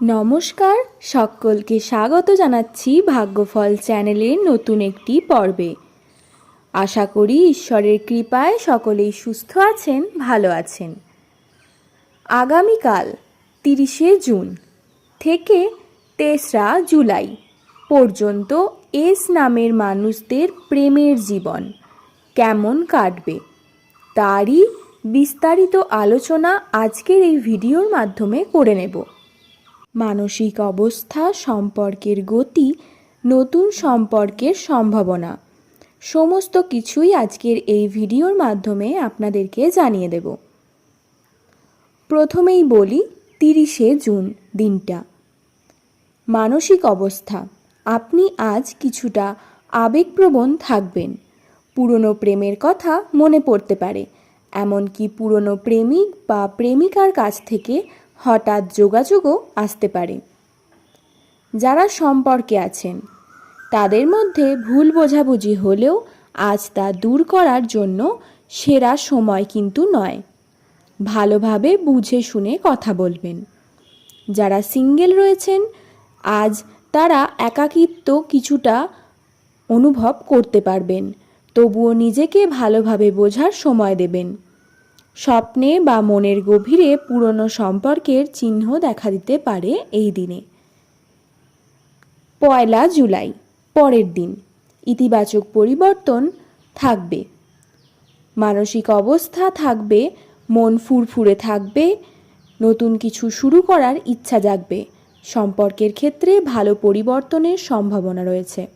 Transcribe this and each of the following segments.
নমস্কার, সকলকে স্বাগত জানাচ্ছি ভাগ্যফল চ্যানেলের নতুন একটি পর্বে। আশা করি ঈশ্বরের কৃপায় সকলেই সুস্থ আছেন, ভালো আছেন। আগামীকাল তিরিশে জুন থেকে তেসরা জুলাই পর্যন্ত এস নামের মানুষদের প্রেমের জীবন কেমন কাটবে তারই বিস্তারিত আলোচনা আজকের এই ভিডিওর মাধ্যমে করে নেব। মানসিক অবস্থা সম্পর্কের গতি, নতুন সম্পর্কের সম্ভাবনা। সমস্ত কিছুই আজকের এই ভিডিওর মাধ্যমে আপনাদেরকে জানিয়ে দেব। প্রথমেই বলি, তিরিশে জুন দিনটা। মানসিক অবস্থা। আপনি আজ কিছুটা আবেগপ্রবণ থাকবেন। পুরনো প্রেমের কথা মনে পড়তে পারে। এমনকি পুরনো প্রেমিক বা প্রেমিকার কাছ থেকে হঠাৎ যোগাযোগও আসতে পারে। যারা সম্পর্কে আছেন, তাদের মধ্যে ভুল বোঝাবুঝি হলেও আজ তা দূর করার জন্য সেরা সময় কিন্তু নয়। ভালোভাবে বুঝে শুনে কথা বলবেন। যারা সিঙ্গেল রয়েছেন, আজ তারা একাকিত্ব কিছুটা অনুভব করতে পারবেন, তবুও নিজেকে ভালোভাবে বোঝার সময় দেবেন। স্বপ্নে বা মনের গভীরে পুরনো সম্পর্কের চিহ্ন দেখা দিতে পারে এই দিনে। পয়লা জুলাই, পরের দিন, ইতিবাচক পরিবর্তন থাকবে। মানসিক অবস্থা থাকবে, মন ফুরফুরে থাকবে, নতুন কিছু শুরু করার ইচ্ছা জাগবে, সম্পর্কের ক্ষেত্রে ভালো পরিবর্তনের সম্ভাবনা রয়েছে।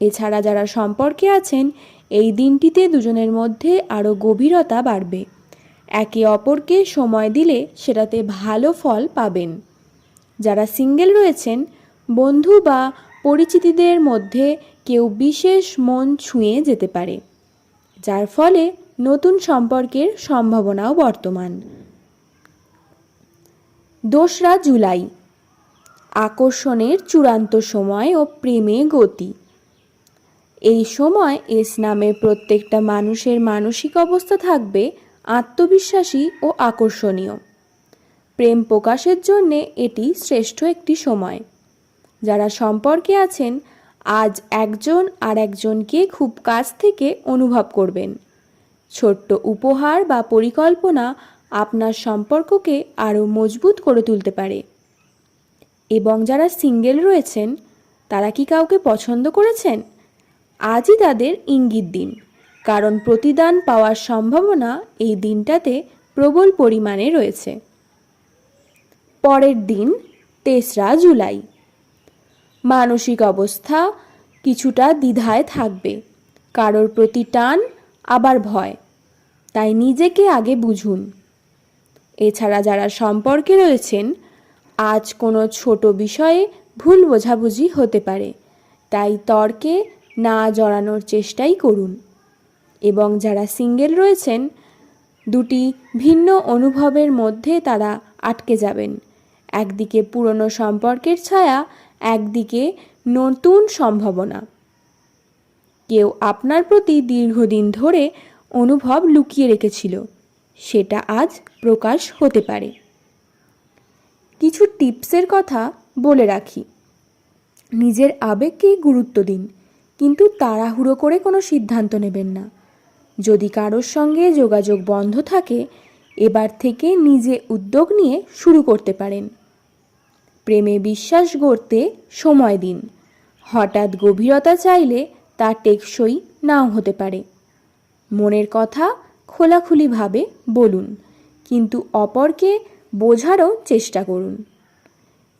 এছাড়া যারা সম্পর্কে আছেন, এই দিনটিতে দুজনের মধ্যে আরও গভীরতা বাড়বে। একে অপরকে সময় দিলে সেটাতে ভালো ফল পাবেন। যারা সিঙ্গেল রয়েছেন, বন্ধু বা পরিচিতিদের মধ্যে কেউ বিশেষ মন ছুঁয়ে যেতে পারে, যার ফলে নতুন সম্পর্কের সম্ভাবনাও বর্তমান। দোসরা জুলাই, আকর্ষণের চূড়ান্ত সময় ও প্রেমে গতি। এই সময় এস নামে প্রত্যেকটা মানুষের মানসিক অবস্থা থাকবে আত্মবিশ্বাসী ও আকর্ষণীয়। প্রেম প্রকাশের জন্যে এটি শ্রেষ্ঠ একটি সময়। যারা সম্পর্কে আছেন, আজ একজন আর একজনকে খুব কাছ থেকে অনুভব করবেন। ছোট্ট উপহার বা পরিকল্পনা আপনার সম্পর্ককে আরও মজবুত করে তুলতে পারে। এবং যারা সিঙ্গেল রয়েছেন, তারা কি কাউকে পছন্দ করেছেন? আজই তাদের ইঙ্গিত দিন। কারণ প্রতিদান পাওয়ার সম্ভাবনা এই দিনটাতে প্রবল পরিমাণে রয়েছে। পরের দিন, তেসরা জুলাই। মানসিক অবস্থা কিছুটা দ্বিধায় থাকবে। কারোর প্রতি টান, আবার ভয়। তাই নিজেকে আগে বুঝুন। এছাড়া যারা সম্পর্কে রয়েছেন, আজ কোনো ছোট বিষয়ে ভুল বোঝাবুঝি হতে পারে। তাই তর্কে না জড়ানোর চেষ্টাই করুন। এবং যারা সিঙ্গেল রয়েছেন, দুটি ভিন্ন অনুভবের মধ্যে তারা আটকে যাবেন। একদিকে পুরনো সম্পর্কের ছায়া, একদিকে নতুন সম্ভাবনা। কেউ আপনার প্রতি দীর্ঘদিন ধরে অনুভব লুকিয়ে রেখেছিল। সেটা আজ প্রকাশ হতে পারে। কিছু টিপসের কথা বলে রাখি। নিজের আবেগকে গুরুত্ব দিন, কিন্তু তাড়াহুড়ো করে কোনো সিদ্ধান্ত নেবেন না। যদি কারোর সঙ্গে যোগাযোগ বন্ধ থাকে, এবার থেকে নিজে উদ্যোগ নিয়ে শুরু করতে পারেন। প্রেমে বিশ্বাস গড়তে সময় দিন। হঠাৎ গভীরতা চাইলে তা টেকসই নাও হতে পারে। মনের কথা খোলাখুলিভাবে বলুন, কিন্তু অপরকে বোঝারও চেষ্টা করুন।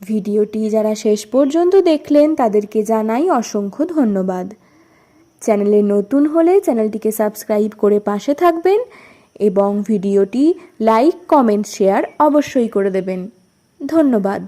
ভিডিওটি যারা শেষ পর্যন্ত দেখলেন, তাদেরকে জানাই অসংখ্য ধন্যবাদ। চ্যানেলে নতুন হলে চ্যানেলটিকে সাবস্ক্রাইব করে পাশে থাকবেন এবং ভিডিওটি লাইক, কমেন্ট, শেয়ার অবশ্যই করে দেবেন। ধন্যবাদ।